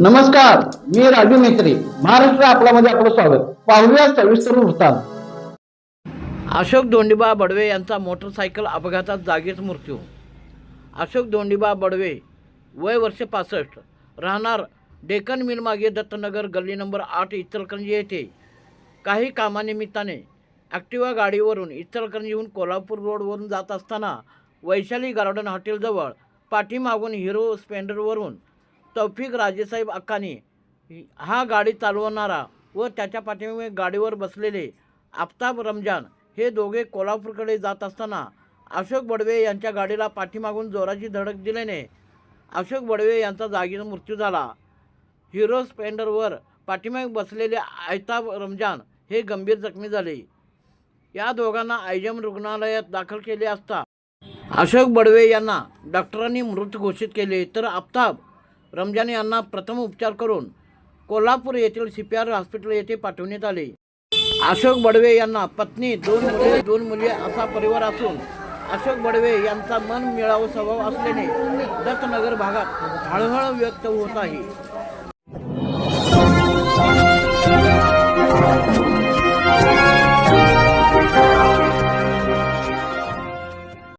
नमस्कार मी राजू मेत्री महाराष्ट्र आपल्यामध्ये आपलं स्वागत. पाहूया सविस्तर वृत्तांत. अशोक दोंडीबा बडवे यांचा मोटरसायकल अपघातात जागीच मृत्यू. अशोक दोंडीबा बडवे वय वर्ष पासष्ट राहणार डेक्कन मिलमागे दत्तनगर गल्ली नंबर आठ इचलकरंजी येथे. काही कामानिमित्ताने ॲक्टिवा गाडीवरून इचलकरंजीहून कोल्हापूर रोडवरून जात असताना वैशाली गार्डन हॉटेलजवळ पाठीमागून हिरो स्प्लेंडरवरून तौफिक राजेसाहेब अक्कानी हा गाडी चालवणारा व त्याच्या पाठीमागे गाडीवर बसलेले आफताब रमजान हे दोघे कोल्हापूरकडे जात असताना अशोक बडवे यांच्या गाडीला पाठीमागून जोराची धडक दिल्याने अशोक बडवे यांचा जागीच मृत्यू झाला. हिरो स्प्लेंडरवर पाठीमागे बसलेले आयताब रमजान हे गंभीर जखमी झाले. या दोघांना आयजम रुग्णालयात दाखल केले असता अशोक बडवे यांना डॉक्टरांनी मृत घोषित केले. तर आफताब रमजान यांना प्रथम उपचार करून कोल्हापूर येथील सी पी आर हॉस्पिटल येथे पाठवण्यात आले. अशोक बडवे यांना पत्नी दोन मुले दोन मुले असा परिवार असून अशोक बडवे यांचा मन मिळावा स्वभाव असल्याने दत्तनगर भागात हळहळ व्यक्त होत आहे.